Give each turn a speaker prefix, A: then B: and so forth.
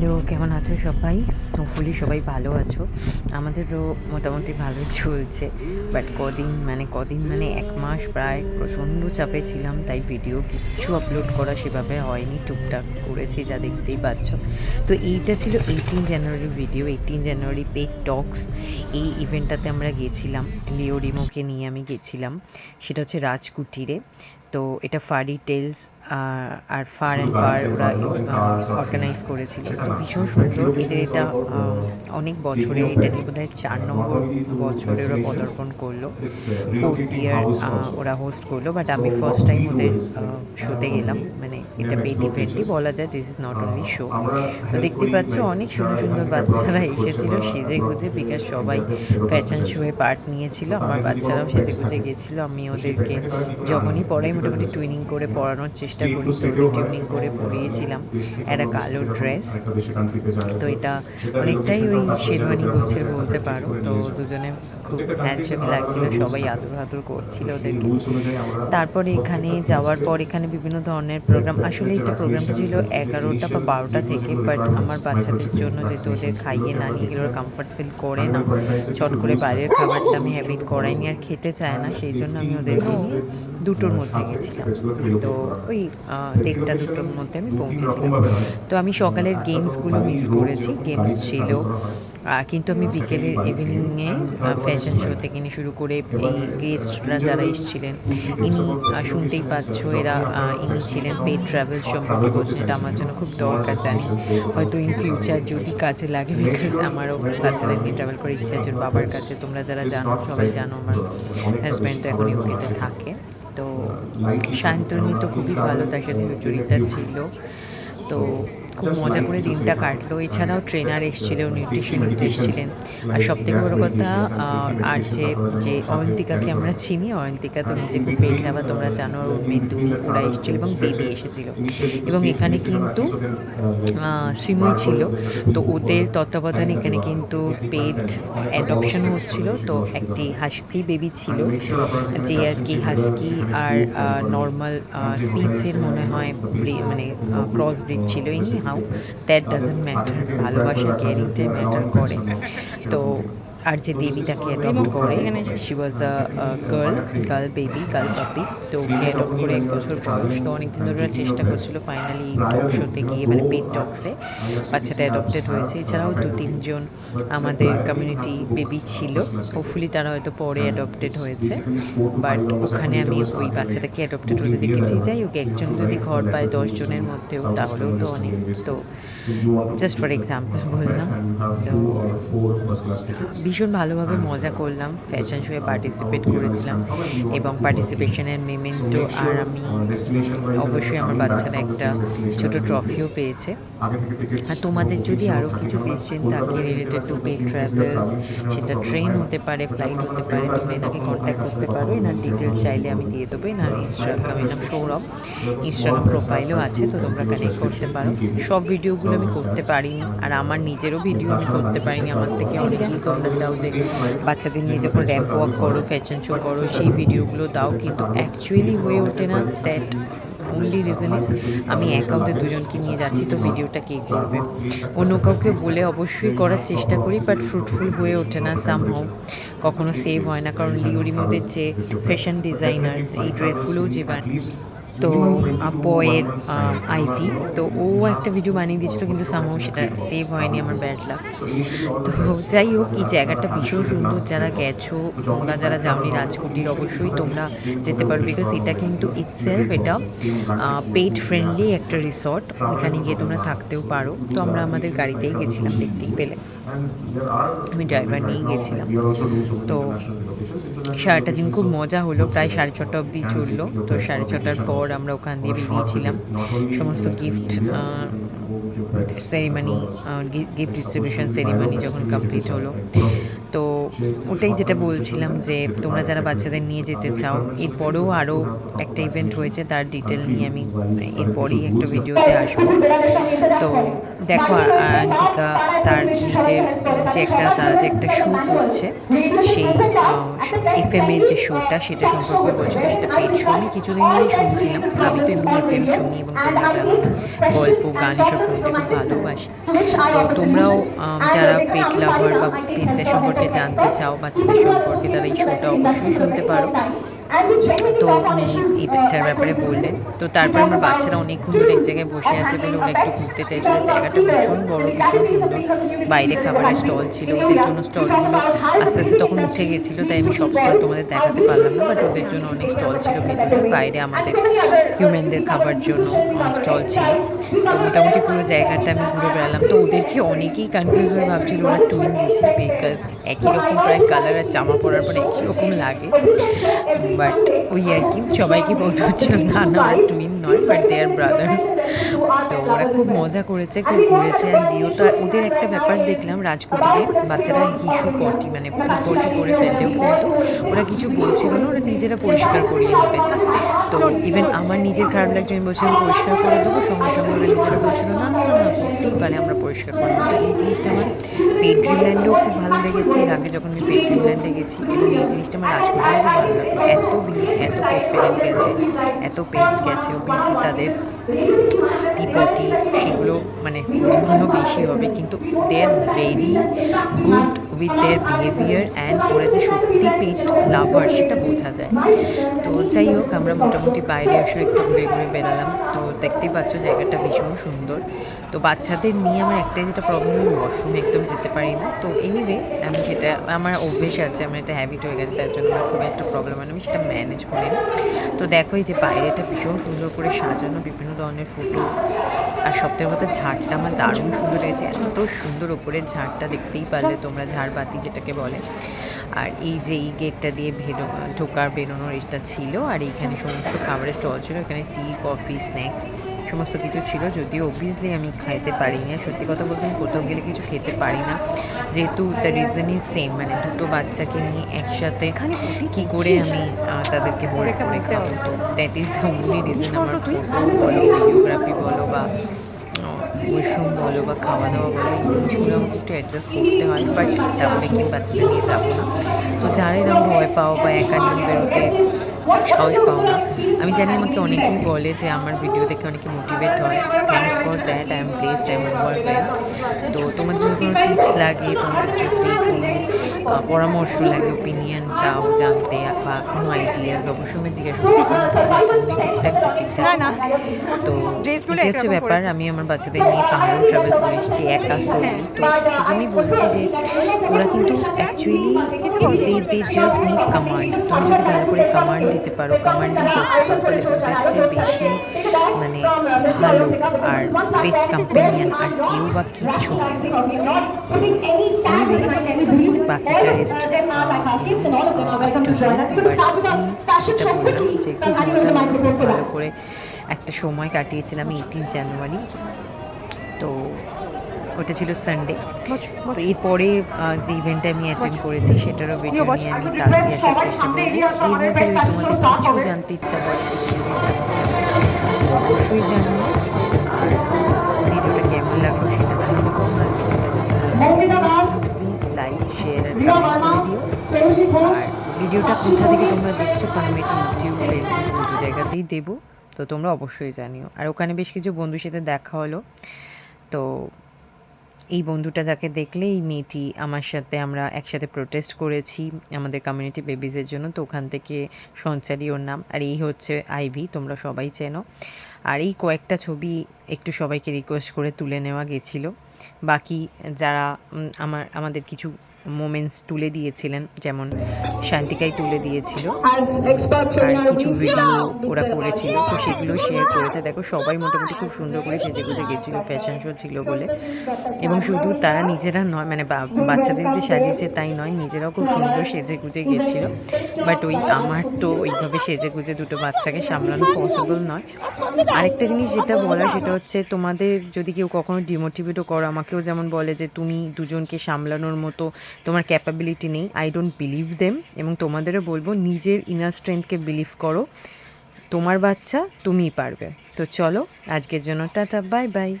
A: Hello, কেমন আছো সবাই? হোপফুলি সবাই ভালো আছো। আমাদেরও মোটামুটি ভালো চলছে। বাট কদিন মানে কদিন মানে এক মাস প্রায় প্রচণ্ড চাপে ছিলাম, তাই ভিডিও কিচ্ছু আপলোড করা সেভাবে হয়নি। টুকটাক করেছি, যা দেখতেই পাচ্ছ। তো এইটা ছিল এইটিন জানুয়ারির video eighteen January pet talks এই ইভেন্টটাতে আমরা গেছিলাম লিও রিমোকে নিয়ে আমি গেছিলাম। সেটা হচ্ছে রাজকুটিরে। তো এটা ফারি টেলস আর ফার অ্যান্ড ফার ওরা অর্গানাইজ করেছিল। তো ভীষণ সুন্দর এদের এটা অনেক বছরে এটা নিয়ে বোধহয় চার নম্বর বছরে ওরা পদার্পণ করল। ফোর্থ ইয়ার ওরা হোস্ট করল বাট আমি ফার্স্ট টাইম ওদের শোতে গেলাম। মানে এটা পেট ইভেন্টই বলা যায় this is not only show তো দেখতে পাচ্ছ অনেক সুন্দর সুন্দর বাচ্চারা এসেছিল সেজে গুজে বিকাশ সবাই ফ্যাশন শোয়ে পার্ট নিয়েছিল। আমার বাচ্চারাও সেজে গুজে গেছিল আমি ওদেরকে যখনই পড়াই মোটামুটি টুইনিং করে পড়ানোর চেষ্টা করি তো করে পরিয়েছিলাম একটা কালো ড্রেস তো এটা অনেকটাই ওই শেরওয়ানি গোছের বলতে পারো। তো দুজনে খুব হ্যান্ডসামি লাগছিল সবাই আদর আদর করছিল ওদেরকে। তারপরে এখানে যাওয়ার পর এখানে বিভিন্ন ধরনের প্রোগ্রাম আসলে এটা প্রোগ্রামটা ছিল এগারোটা বা বারোটা থেকে বাট আমার বাচ্চাদের জন্য যেহেতু ওদের খাইয়ে না নিয়ে গেলে ওরা কমফর্ট ফিল করে না চট করে বাইরের খাবারটা আমি হ্যাবিট করাইনি আর খেতে চায় না সেই জন্য আমি ওদেরকে নিয়ে দুটোর মধ্যে গেছিলাম তো ওই দেড়টা দুটোর মধ্যে আমি পৌঁছেছিলাম। তো আমি সকালের গেমসগুলো মিস করেছি। গেমস ছিল কিন্তু আমি বিকেলের ইভিনিংয়ে ফ্যাশন শো থেকে নিয়ে শুরু করে এই গেস্টরা যারা এসেছিলেন, ইনি শুনতেই পাচ্ছ, এরা ইনি ছিলেন পেড ট্রাভেল সম্পর্কে এটা আমার জন্য খুব দরকার জানি। হয়তো ইন ফিউচার যদি কাজে লাগে বিকজ আমারও বাচ্চাদের নিয়ে ট্রাভেল করার ইচ্ছা আছে। বাবার কাছে তোমরা যারা জানো, সবাই জানো আমার হাজব্যান্ড তো এখন ইউকেতে থাকে। তো শান্তনু তো খুবই ভালো তার সাথে সুচরিতা ছিল। তো খুব মজা করে দিনটা কাটলো। এছাড়াও ট্রেনার এসেছিল নিউট্রিশনিস্ট এসেছিলেন। আর সব থেকে বড়ো কথা আর যে যে অয়ন্তিকাকে আমরা চিনি অয়ন্তিকা তো নিজে খুব পেট খাবার তোমরা জানো মেদু ওরা এসেছিল এবং দেবী এসেছিল। এবং এখানে কিন্তু শ্রীময় ছিল। তো ওদের তত্ত্বাবধানে এখানে কিন্তু পেট অ্যাডপশন হচ্ছিল। তো একটি হাস্কি বেবি ছিল। যে আর কি হাস্কি আর নর্মাল স্পিচের মনে হয় মানে ক্রস ব্রিড ছিল anyhow that doesn't matter ভালোবাসা ক্যারিংটাই ম্যাটার করে। তো আর যে দেবীটাকে অ্যাডপ্ট করে she was a girl girl baby girl puppy তো ওকে অ্যাডপ্ট করে এক বছর বয়স। তো অনেকদিন ধরে ওরা চেষ্টা করছিল ফাইনালি টক শোতে গিয়ে মানে পেট টক্সে বাচ্চাটা অ্যাডপ্টেড হয়েছে। এছাড়াও দু তিনজন আমাদের কমিউনিটি বেবি ছিল। হোপফুলি তারা হয়তো পরে অ্যাডপ্টেড হয়েছে। বাট ওখানে আমি ওই বাচ্চাটাকে অ্যাডপ্টেড হতে দেখেছি। যাই হোক একজন যদি ঘর পায় দশজনের মধ্যেও তাহলেও তো অনেক। তো জাস্ট ফর এক্সাম্পল বললাম। ভীষণ ভালোভাবে মজা করলাম। ফ্যাশন শোয়ে পার্টিসিপেট করেছিলাম এবং পার্টিসিপেশনের মেমেন্টো আর আমি অবশ্যই আমার বাচ্চারা একটা ছোট ট্রফিও পেয়েছে। আর তোমাদের যদি আরও কিছু কোয়েশ্চেন থাকে রিলেটেড টু পে ট্রাভেলস সেটা ট্রেন হতে পারে ফ্লাইট হতে পারে তোমরা এনাকে কন্ট্যাক্ট করতে পারো। এনার ডিটেল চাইলে আমি দিয়ে দেবো। এনার ইনস্টাগ্রাম এর নাম সৌরভ। ইনস্টাগ্রাম প্রোফাইলও আছে তো তোমরা কানেক্ট করতে পারো। সব ভিডিওগুলো আমি করতে পারিনি। আর আমার নিজেরও ভিডিও আমি করতে পারিনি। আমার থেকে অনেকেই তোমরা চাও যে বাচ্চাদের নিয়ে যখন র্যাম্প ওয়াক করো ফ্যাশন শো করো, সেই ভিডিওগুলো দাও, কিন্তু অ্যাকচুয়ালি হয়ে ওঠে না দ্যাট অনলি রিজন ইজ আমি একা ওদের দুজনকে নিয়ে যাচ্ছি, তো ভিডিওটা কে করবে? অন্য কাউকে বলে অবশ্যই করার চেষ্টা করি বাট ফ্রুটফুল হয়ে ওঠে না সামহাও কখনো সেভ হয় না, কারণ লিওরিমোদের যে ফ্যাশন ডিজাইনার এই ড্রেসগুলোও যে তো বয়ের আইভি তো ও একটা ভিডিও বানিয়ে দিয়েছিল, কিন্তু সামহাও সেটা সেভ হয়নি আমার ব্যাড লাগ তো যাই হোক, এই জায়গাটা ভীষণ সুন্দর, যারা গেছো তোমরা যারা যাওনি রাজকুটির, অবশ্যই তোমরা যেতে পারো বিকজ এটা কিন্তু ইটসেলফ এটা পেড ফ্রেন্ডলি একটা রিসর্ট এখানে গিয়ে তোমরা থাকতেও পারো। তো আমরা আমাদের গাড়িতেই গেছিলাম দেখতেই পেলে। আমি ড্রাইভার নিয়ে গেছিলাম। তো সারাটা দিন খুব মজা হলো, প্রায় সাড়ে ছটা অবধি চলল। তো সাড়ে ছটার পর আমরা ওখান দিয়ে বেরিয়েছিলাম সমস্ত gift ceremony gift distribution ceremony যখন কমপ্লিট হলো। ওটাই যেটা বলছিলাম যে তোমরা যারা বাচ্চাদের নিয়ে যেতে চাও, এরপরেও আরও একটা ইভেন্ট হয়েছে তার ডিটেল নিয়ে আমি এরপরেই একটা ভিডিওতে আসব। তো দেখো, আঙ্কিকা তার নিজের যে একটা, তারা যে একটা শো করছে, সেই এফ এম এর যে শোটা সেটা সম্পর্কে বলছিল সেটা পেট শো আমি কিছুদিন ধরেই শুনছিলাম। আমি তো এমনি এফ এম শুনি এবং তোমরা জানো, গল্প গান এসব শুনতে খুব ভালোবাসি। তো তোমরাও যারা পেট লাভার বা পেটদের সম্পর্কে জানতে চাও বাচ্চাদের সম্পর্কে তারা এই শোটা অবশ্যই শুনতে পারো। তো উনি এই পেটটার ব্যাপারে বললেন তো তারপর আমার বাচ্চারা অনেকক্ষণ ধরে এক জায়গায় বসে আছে বলে ওরা একটু ঘুরতে চাইছিল জায়গাটা ভীষণ বড় ভীষণ বাইরে খাবারের স্টল ছিল ওদের জন্য স্টলগুলো আস্তে আস্তে তখন উঠে গেছিল তাই আমি সব স্টল তোমাদের দেখাতে পারলাম না বাট ওদের জন্য অনেক স্টল ছিল ভেতরে বাইরে আমাদের হিউম্যানদের খাবার জন্য স্টল ছিল। তো মোটামুটি পুরো জায়গাটা আমি ঘুরে বেড়ালাম। তো ওদেরকে অনেকেই কনফিউজ হয়ে ভাবছিল ওরা টুইন বুঝি বিকজ একই রকম প্রায় কালার আর জামা পরার পরে একই রকম লাগে বাট ওই আর কি, সবাইকে বলতে হচ্ছিল, না না টুইন নয় বাট দে আর ব্রাদার্স তো ওরা খুব মজা করেছে, খুব ঘুরেছে আর লিওটা ওদের একটা ব্যাপার দেখলাম রাজকুটিরে, বাচ্চারা হিসু পটি মানে পটি করে ফেললেও কিন্তু ওরা কিছু বলছিল না, ওরা নিজেরা পরিষ্কার করিয়ে নেবে। তো ইভেন আমার নিজের খারাপ লাগছে, আমি বলছিলাম পরিষ্কার করে দেবো, সঙ্গে সঙ্গে ওরা নিজেরা বলছিল, না না না করতেই পারে আমরা পরিষ্কার করে তো এই জিনিসটা আমার পেট ড্রিমল্যান্ডেও খুব ভালো লেগেছে, এর আগে যখন আমি পেট ড্রিমল্যান্ডে গেছি, এবং এই জিনিসটা আমার রাজকুটিরেও খুব ভালো লাগল। এত এত পেট গেছে, এত পেজ গেছে অবভিয়াসলি তাদের পিপটি সেগুলো মানে বিভিন্ন বেশি হবে, কিন্তু they are very good with their behaviour and ওরা যে সত্যি পেট লাভার সেটা বোঝা যায়। তো যাই হোক, আমরা মোটামুটি বাইরে এসে একটু ঘুরে ঘুরে বেড়ালাম। তো দেখতেই পাচ্ছ জায়গাটা ভীষণ সুন্দর। তো বাচ্চাদের নিয়ে আমার একটাই যেটা প্রবলেম আমি ওয়াশরুমে একদম যেতে পারি না। তো এনিওয়ে আমি সেটা আমার অভ্যেস আছে, আমার এটা হ্যাবিট হয়ে গেছে, তার জন্য আমার খুব একটা প্রবলেম হয় আমি সেটা ম্যানেজ করি। তো দেখো এই যে বাইরেটা ভীষণ সুন্দর করে সাজানো, বিভিন্ন ধরনের ফুটো আর সবথেকে মতো ঝাড়টা আমার দারুণ সুন্দর লেগেছে। এত সুন্দর ওপরের ঝাড়টা দেখতেই পারলে তোমরা, ঝাড়বাতি যেটাকে বলে। আর এই যে এই গেটটা দিয়ে বেরো ঢোকার বেরোনোর এটা ছিল, আর এইখানে সমস্ত খাবারের স্টল ছিল, এখানে টি কফি স্ন্যাক্স সমস্ত কিছু ছিল, যদিও অবভিয়াসলি আমি খাইতে পারি না। সত্যি কথা বলতে আমি কোথাও গেলে কিছু খেতে পারি না। যেহেতু দ্য রিজন ইজ সেম মানে দুটো বাচ্চাকে নিয়ে একসাথে কি করে আমি তাদেরকে বলে খাব তো that is the only reason আমার বলো ভিডিওগ্রাফি বলো, বা ওয়াশরুম বলো বা খাওয়া দাওয়া বলো এই আমাকে একটু অ্যাডজাস্ট করতে হয় বাট তারপরে কি বাচ্চাদের নিয়ে যাব না। তো জানি এরকম ভয় পাও বা একা নিয়ে বেরোতে সাহস পাও না আমি জানি আমাকে অনেকেই বলে যে আমার ভিডিও দেখে অনেকে মোটিভেট হয়। Thanks for that I am placed I am তো তোমাদের যদি কোনো টিপস লাগে তোমাদের যদি কোনো পরামর্শ লাগে ওপিনিয়ন চাও জানতে বা কোনো আইডিয়াস অবশ্যই আমি জিজ্ঞাসা তো
B: ড্রেসগুলো
A: হচ্ছে ব্যাপার আমি আমার বাচ্চাদের নিয়ে পাহাড় ট্রাভেল করে এসেছি একা সোলি তো সেজন্যই বলছি যে ওরা কিন্তু actually they just need command তুমি যদি ভালো করে কমান্ড দিতে পারো পারো তাহলে বেশি মানে ভালো আর বেস্ট কম্পেনিয়ান আর কেউ বা কিছু বাকিটা রেস্ট ভালো করে একটা সময় কাটিয়েছিলাম এইটিন জানুয়ারি তো ওটা ছিল সানডে তো এরপরে যে ইভেন্টটা আমি অ্যাটেন্ড করেছি সেটারও ভিডিও. নিয়ে আমি তাড়াতাড়ি জানতে ইচ্ছা করে। অবশ্যই জানিও আর ভিডিওটা কেমন লাগল সেটা প্লিজ লাইক শেয়ার আর ভিডিওটা কোথা থেকে তোমরা দেখছ কারণ আমি ইউটিউব ফেসবুক দুটো জায়গাতেই দেবো। তো তোমরা অবশ্যই জানিও। আর ওখানে বেশ কিছু বন্ধুর সাথে দেখা হলো। তো এই বন্ধুটা যাকে দেখলে এই মেয়েটি আমার সাথে আমরা একসাথে প্রোটেস্ট করেছি আমাদের কমিউনিটি বেবিজের জন্য, তো ওখান থেকে সঞ্চারী ওর নাম, আর এই হচ্ছে আইভি, তোমরা সবাই চেনো। আর এই কয়েকটা ছবি একটু সবাইকে রিকোয়েস্ট করে তুলে নেওয়া গেছিল। বাকি যারা আমার, আমাদের কিছু মোমেন্টস তুলে দিয়েছিলেন যেমন শান্তিকাই তুলে দিয়েছিল। আর কিছু ভিডিও ওরা করেছিল তো সেগুলো শেয়ার করেছে। দেখো সবাই মোটামুটি খুব সুন্দর করে সেজে গুজে গেছিল ফ্যাশন শো ছিল বলে। এবং শুধু তারা নিজেরা নয় মানে বা- বাচ্চাদের যে সাজিয়েছে তাই নয় নিজেরাও খুব সুন্দর সেজে গুজে গেছিল। বাট ওই আমার তো ওইভাবে সেজে গুজে দুটো বাচ্চাকে সামলানো পসিবল নয়। আরেকটা জিনিস যেটা বলা সেটা হচ্ছে তোমাদের যদি কেউ কখনো ডিমোটিভেটও করো আমাকেও যেমন বলে যে তুমি দুজনকে সামলানোর মতো তোমার ক্যাপাবিলিটি নেই আই ডোন্ট বিলিভ দেম এবং তোমাদেরও বলব নিজের ইনার স্ট্রেংথকে বিলিভ করো। তোমার বাচ্চা, তুমিই পারবে। তো চলো, আজকের জন্য টাটা বাই বাই